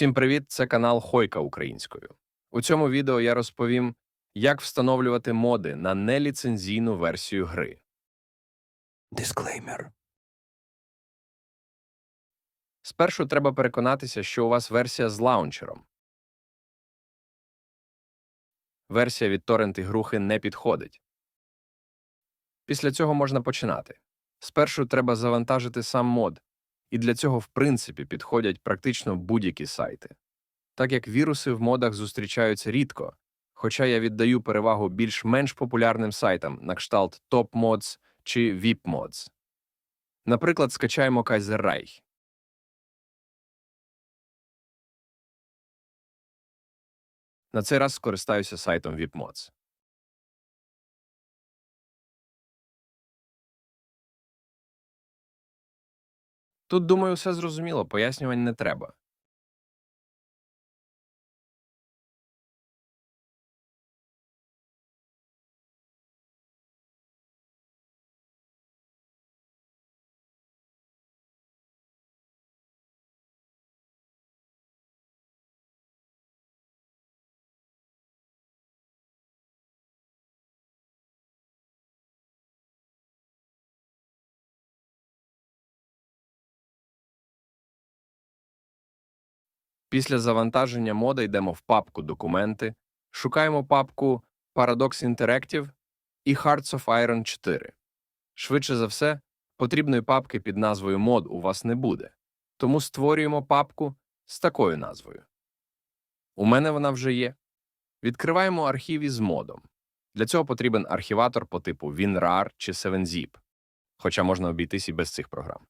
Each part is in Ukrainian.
Всім привіт! Це канал Хойка українською. У цьому відео я розповім, як встановлювати моди на неліцензійну версію гри. Дисклеймер. Спершу треба переконатися, що у вас версія з лаунчером. Версія від торрент ігрухи не підходить. Після цього можна починати. Спершу треба завантажити сам мод, і для цього, в принципі, підходять практично будь-які сайти. Так як віруси в модах зустрічаються рідко, хоча я віддаю перевагу більш-менш популярним сайтам на кшталт TopMods чи VIPMods. Наприклад, скачаємо Reich. На цей раз скористаюся сайтом VIPMods. Тут, думаю, все зрозуміло, пояснювань не треба. Після завантаження мода йдемо в папку Документи, шукаємо папку Paradox Interactive і Hearts of Iron 4. Швидше за все, потрібної папки під назвою мод у вас не буде, тому створюємо папку з такою назвою. У мене вона вже є. Відкриваємо архів із модом. Для цього потрібен архіватор по типу WinRAR чи 7zip, хоча можна обійтись і без цих програм.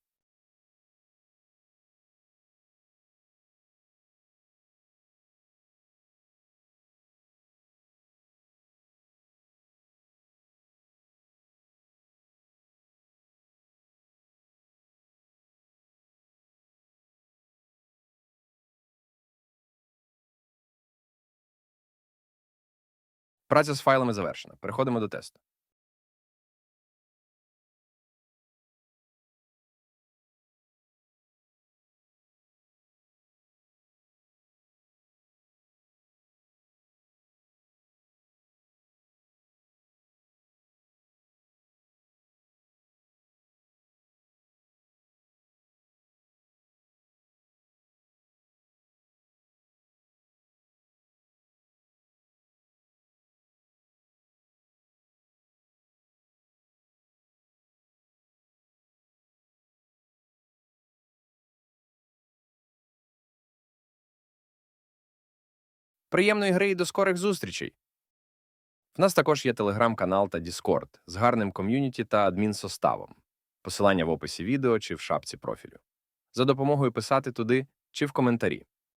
Праця з файлами завершена. Переходимо до тесту. Приємної гри і до скорих зустрічей! В нас також є телеграм-канал та Discord з гарним ком'юніті та адмінсоставом. Посилання в описі відео чи в шапці профілю. За допомогою писати туди чи в коментарі.